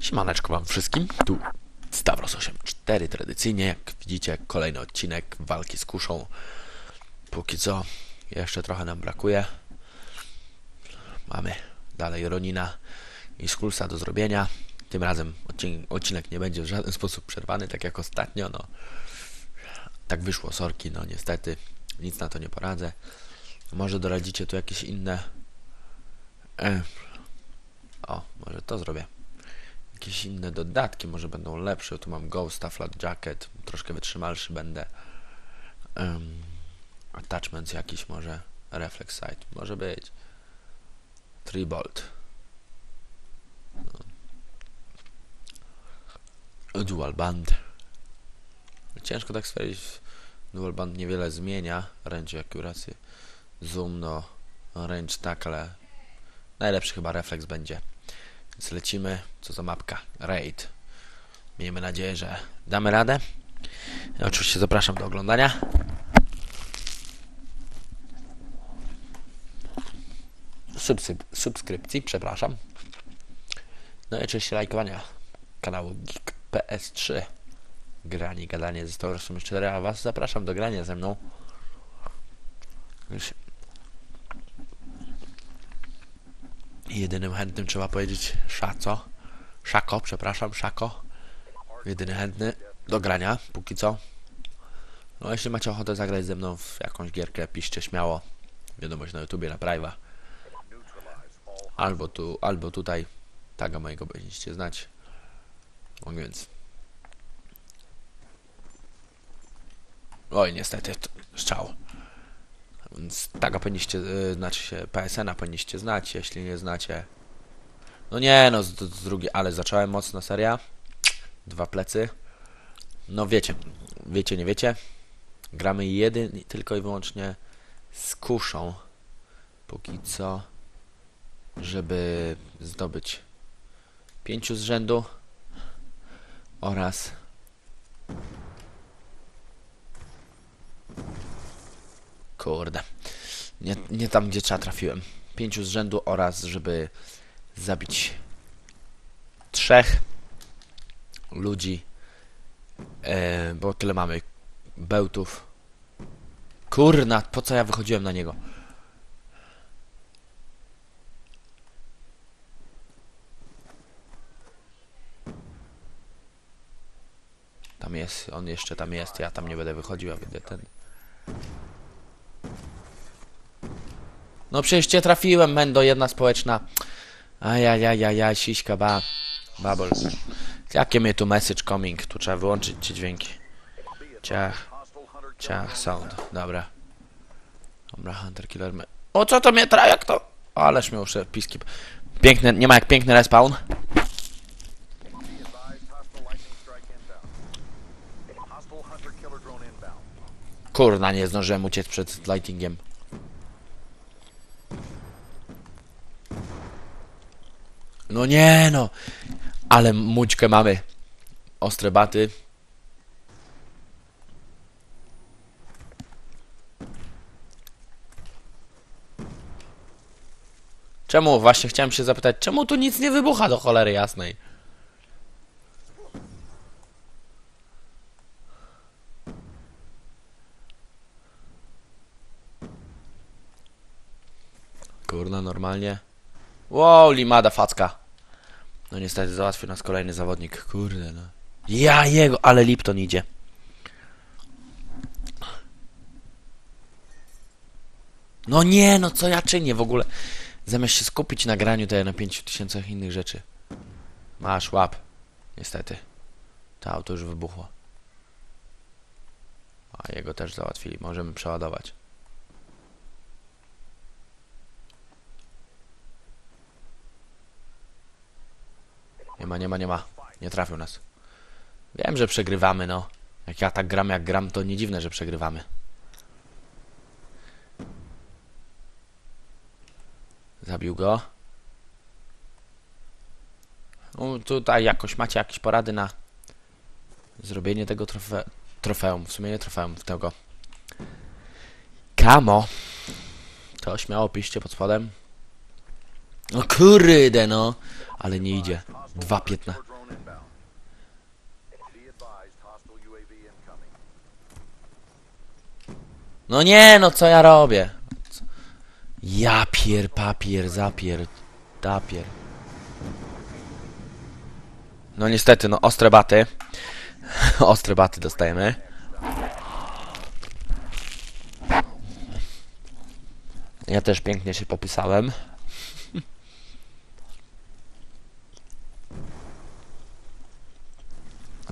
Siemaneczko wam wszystkim, tu Stavros84 tradycyjnie, jak widzicie kolejny odcinek walki z kuszą. Póki co jeszcze trochę nam brakuje. Mamy dalej Ronina i Skulsa do zrobienia. Tym razem odcin odcinek nie będzie w żaden sposób przerwany, tak jak ostatnio, no. Tak wyszło, sorki, no niestety, nic na to nie poradzę. Może doradzicie tu jakieś inne... E, o, może to zrobię jakieś inne dodatki, może będą lepsze. Tu mam Ghosta, Flat Jacket, troszkę wytrzymalszy będę. Um, attachments jakiś może, Reflex Sight, może być. Tree Bolt. No. Dual Band. Ciężko tak stwierdzić. Dual Band niewiele zmienia. Range accuracy. Zoom, no. Range tak, ale najlepszy chyba refleks będzie. Więc lecimy. Co za mapka? Raid. Miejmy nadzieję, że damy radę. Oczywiście zapraszam do oglądania. Subskrypcji, przepraszam. No i oczywiście lajkowania kanału Geek PS3. Granie, gadanie ze Storysem 4, a was zapraszam do grania ze mną. Już Jedynym chętnym trzeba powiedzieć Szaco. Szako, przepraszam, Szako. Jedyny chętny do grania, póki co. No jeśli macie ochotę zagrać ze mną w jakąś gierkę, piszcie śmiało. Wiadomość na YouTubie, na priva. Albo tu, albo tutaj. Taga mojego będziecie znać. No więc. Oj, niestety, strzał. Więc taga powinniście, y, znaczy się PSN-a powinniście znać, jeśli nie znacie. No nie, no z, z drugiej, ale zacząłem mocno seria. Dwa plecy. No wiecie, wiecie, nie wiecie. Gramy jeden, tylko i wyłącznie z kuszą. Póki co, żeby zdobyć pięciu z rzędu oraz Kurde. Nie, nie tam, gdzie trzeba trafiłem. Pięciu z rzędu oraz, żeby zabić trzech ludzi. E, bo tyle mamy bełtów. Kurna, po co ja wychodziłem na niego? Tam jest, on jeszcze tam jest, ja tam nie będę wychodził, ja będę ten... No przecież cię trafiłem, Mendo, jedna społeczna. Ajajajajaj, siśka, ba. Babol. Jakie mnie tu message coming? Tu trzeba wyłączyć ci dźwięki. Ciach. Ciach, sound. Dobra. Dobra, Hunter Killer. Me o, co to mnie tra... Jak to? Ależ miał piski. Piękny, nie ma jak piękny respawn. Kurna, nie zdążyłem uciec przed lightingiem. No nie no. Ale mućkę mamy. Ostre baty. Czemu? Właśnie chciałem się zapytać, czemu tu nic nie wybucha do cholery jasnej? Kurna, normalnie. Wow, limada facka. No niestety załatwił nas kolejny zawodnik. Kurde no. Ja jego, ale Lipton idzie. No nie, no co ja czynię w ogóle? Zamiast się skupić na graniu, to ja na 5000 innych rzeczy. Masz, łap. Niestety. To auto już wybuchło. A jego też załatwili. Możemy przeładować. Nie ma, nie ma, nie ma. Nie trafił nas. Wiem, że przegrywamy, no. Jak ja tak gram, jak gram, to nie dziwne, że przegrywamy. Zabił go. No, tutaj jakoś macie jakieś porady na zrobienie tego trofe trofeum. W sumie nie trofeum, tego. Kamo. To śmiało piszcie pod spodem. No kurde no. Ale nie idzie. 2.15. No nie, no co ja robię? Ja pier, papier, zapier, tapier. No niestety, no ostre baty. ostre baty dostajemy. Ja też pięknie się popisałem.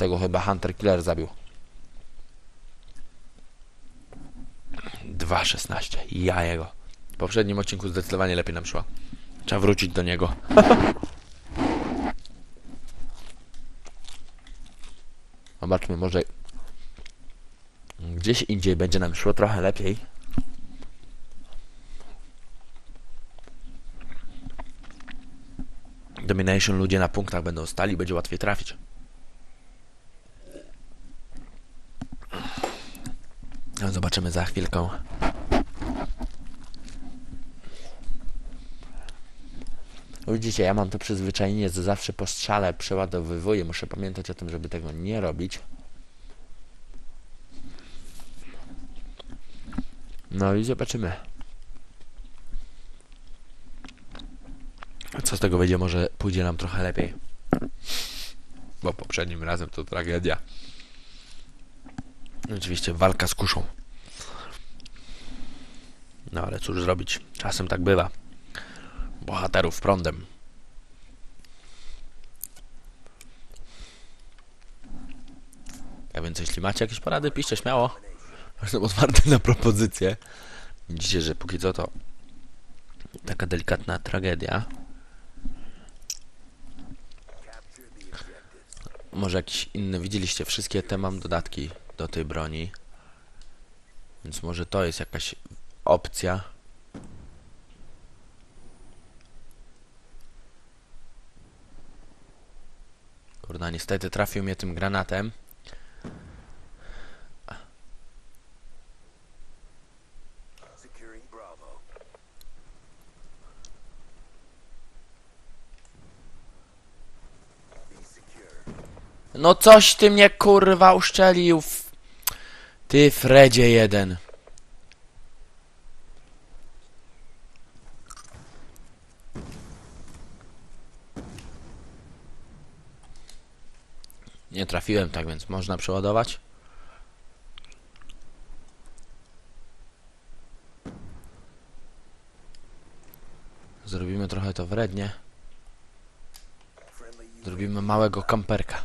Tego chyba Hunter Killer zabił. 2.16. Ja jego. W poprzednim odcinku zdecydowanie lepiej nam szło. Trzeba wrócić do niego. Zobaczmy, może gdzieś indziej będzie nam szło trochę lepiej. Domination ludzie na punktach będą stali, będzie łatwiej trafić. Zobaczymy za chwilkę. Widzicie, ja mam to przyzwyczajenie, że zawsze po strzale przeładowywuję. Muszę pamiętać o tym, żeby tego nie robić. No i zobaczymy. Co z tego wyjdzie, może pójdzie nam trochę lepiej. Bo poprzednim razem to tragedia. Oczywiście walka z kuszą. No ale cóż zrobić, czasem tak bywa. Bohaterów prądem. A więc jeśli macie jakieś porady, piszcie śmiało. Jestem otwarty na propozycje. Widzicie, że póki co to taka delikatna tragedia. Może jakiś inny. Widzieliście wszystkie te mam dodatki do tej broni. Więc może to jest jakaś opcja. Kurna, niestety trafił mnie tym granatem. No coś ty mnie kurwa uszczelił. Ty Fredzie jeden. Nie trafiłem tak, więc można przeładować. Zrobimy trochę to wrednie. Zrobimy małego kamperka.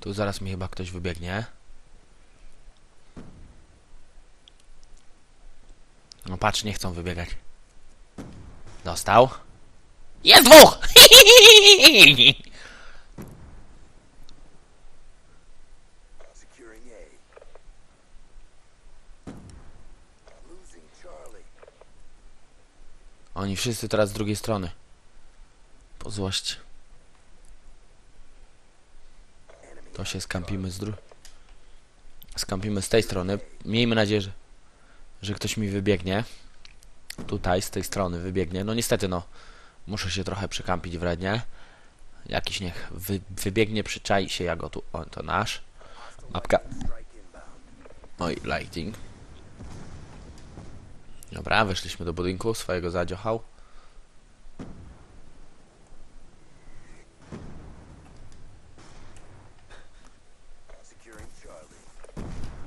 Tu zaraz mi chyba ktoś wybiegnie. No patrz, nie chcą wybiegać. Dostał. Jest dwóch! Securing A. Losing Charlie. Oni wszyscy teraz z drugiej strony. Po. To się skampimy z dru... Skampimy z tej strony. Miejmy nadzieję, że, że ktoś mi wybiegnie. Tutaj, z tej strony wybiegnie. No niestety, no. Muszę się trochę przykampić wrednie. Jakiś niech wy, wybiegnie, przyczai się, ja go tu... O, to nasz. Mapka. Oj, lighting. Dobra, weszliśmy do budynku, swojego zadziochał.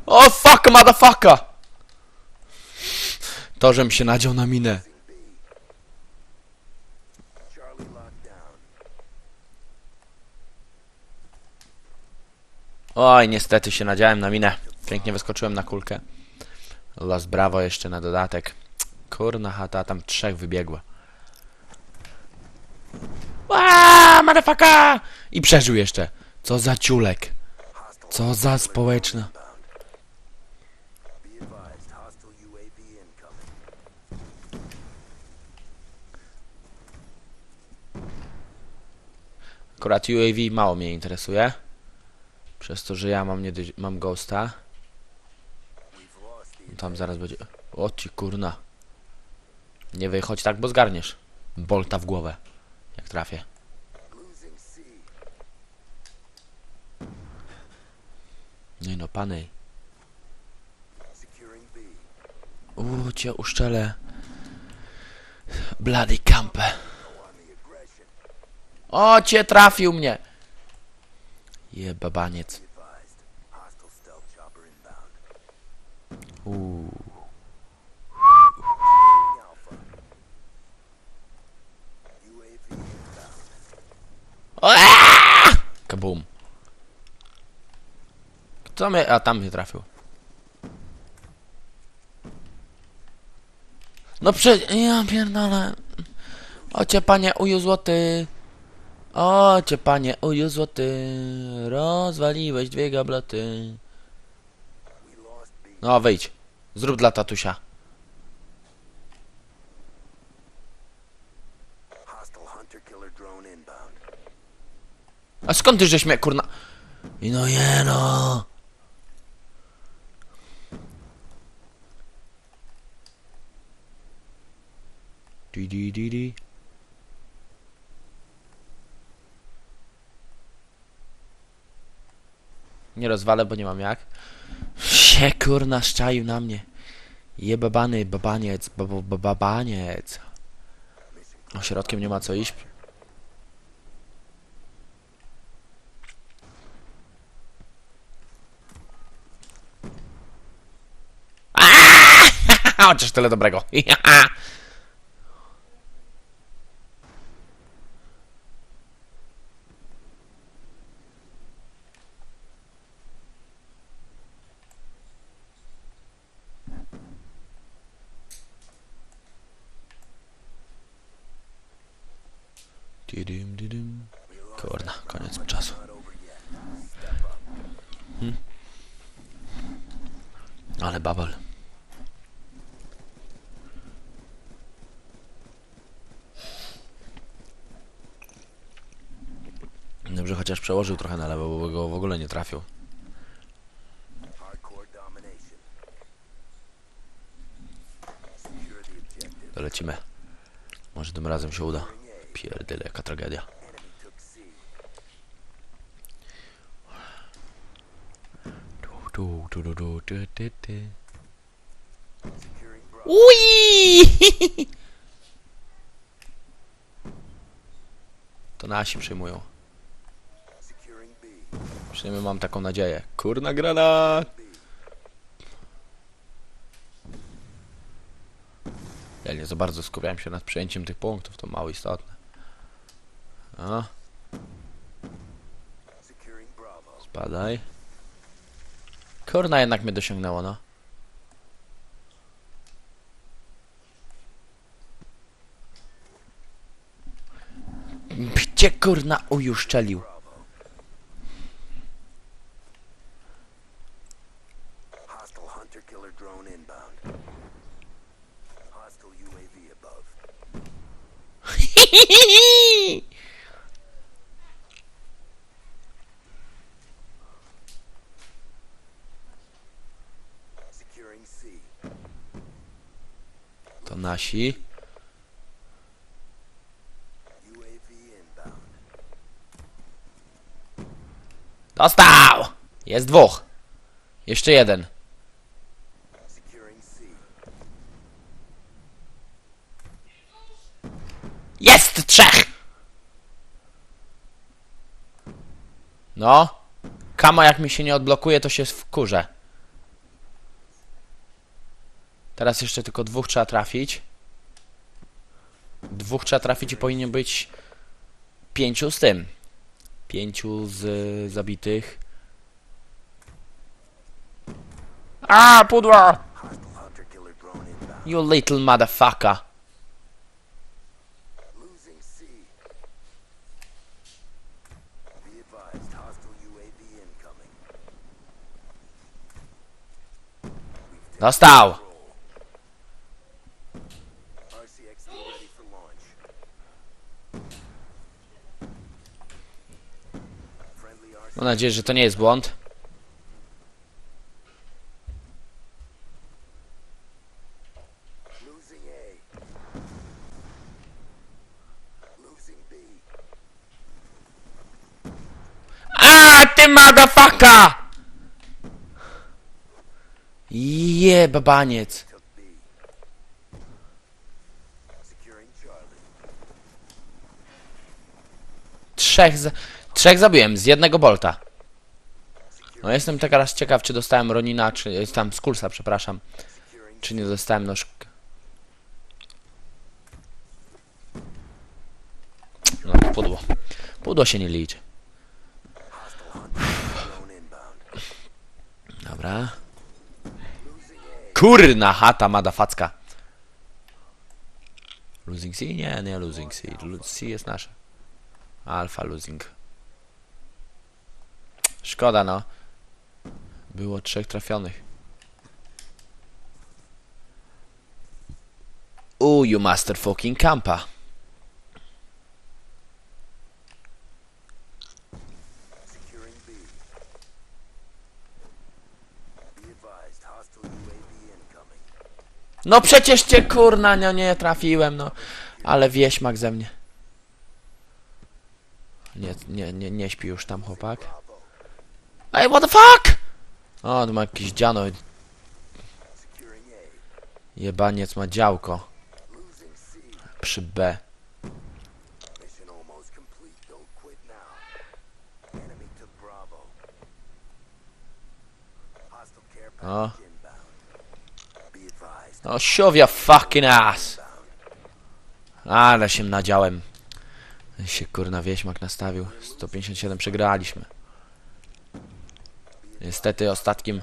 O fuck, motherfucker! To, żem się nadział na minę. Oj, niestety się nadziałem na minę. Pięknie wyskoczyłem na kulkę. Las Bravo jeszcze na dodatek. Kurna chata, tam trzech wybiegło. Aaaa, motherfucker! I przeżył jeszcze. Co za ciulek. Co za społeczna. Akurat UAV mało mnie interesuje. Przez to, że ja mam, nie, mam ghosta. Tam zaraz będzie. O ci kurna. Nie wychodź tak, bo zgarniesz. Bolta w głowę. Jak trafię. Nie no, pany. U, cię uszczelę. Bloody campę. O, cię trafił mnie! Jebabaniec. Kabum. Kto mnie... A, tam mnie trafił. No prze... Ja pierdolę. Ocie panie uju złoty. Ocie panie uju złoty. Rozwaliłeś dwie gabloty. No wyjdź. Zrób dla tatusia. Hostile hunter killer drone inbound. A skąd ty żeś mnie kurna... I no jeno. Di di. Nie rozwalę, bo nie mam jak. Sie kurna szczaił na mnie. Jebabany babaniec, bab- bab- babaniec. Ośrodkiem nie ma co iść. Chociaż tyle dobrego. Kurna, koniec czasu. Hmm. Ale babel. Dobrze, chociaż przełożył trochę na lewo, bo go w ogóle nie trafił. Lecimy. Może tym razem się uda. Pierdyle, jaka tragedia. Tu. Ui! To nasi przyjmują. Przynajmniej mam taką nadzieję. Kurna granat! Ja nie za bardzo skupiałem się nad przejęciem tych punktów, to mało istotne. A, spadaj. Kurna jednak mnie dosięgnęło, no. Gdzie kurna ujuszczelił? Hostile hunter killer drone inbound. Hostile UAV above. Securing C. Nasi. Dostał! Jest dwóch. Jeszcze jeden. Jest trzech! No. Kama jak mi się nie odblokuje, to się wkurzę. Teraz jeszcze tylko dwóch trzeba trafić. Dwóch trzeba trafić i powinien być pięciu z tym. Pięciu z y, zabitych. A, pudła! You little motherfucker. Dostał! Mam nadzieję, że to nie jest błąd. A ty motherfucker! Je, babaniec. Trzech za trzech zabiłem z jednego bolta. No jestem teraz ciekaw, czy dostałem Ronina, czy e, tam Skulsa, przepraszam. Czy nie dostałem nóż. No, pudło. Pudło się nie liczy. Dobra. Kurna chata madafacka. Losing C? Nie, nie losing C. C jest nasze. Alfa losing. Szkoda no. Było trzech trafionych. Ooh, you master fucking campa. No przecież cię kurna, no nie trafiłem, no. Ale wieśmak ze mnie. Nie, nie, nie, nie śpi już tam chłopak. Ej, what the fuck? O, on ma jakieś dziano. Jebaniec ma działko. Przy B. O. advised. No siowia fucking ass. Ale się nadziałem. Się kurna wieśmak nastawił. 157 przegraliśmy. Niestety ostatnim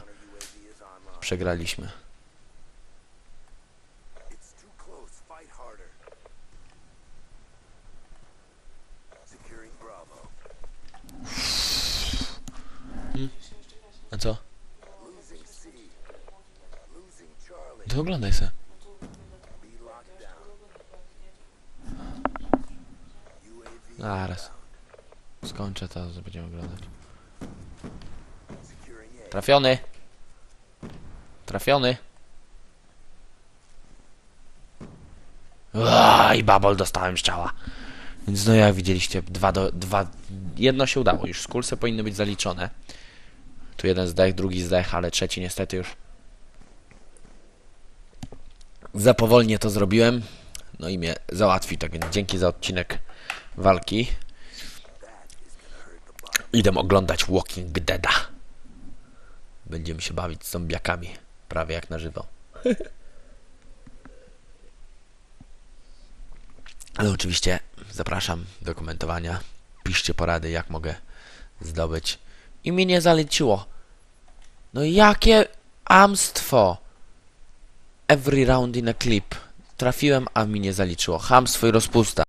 przegraliśmy. A co? To oglądaj se. Zaraz. Skończę to, będziemy oglądać. Trafiony. Trafiony. Uaa, I babol dostałem strzała. Więc no jak widzieliście, dwa do, dwa, jedno się udało już. Skulse powinny być zaliczone. Tu jeden zdech, drugi zdech, ale trzeci niestety już. Za powolnie to zrobiłem. No i mnie załatwi, tak więc dzięki za odcinek walki. Idę oglądać Walking Deada. Będziemy się bawić z zombiakami. Prawie jak na żywo. Ale oczywiście zapraszam do komentowania. Piszcie porady, jak mogę zdobyć. I mi nie zaleciło. No jakie amstwo. Every round in a clip. Trafiłem, a mi nie zaliczyło. Hamstwo i rozpusta.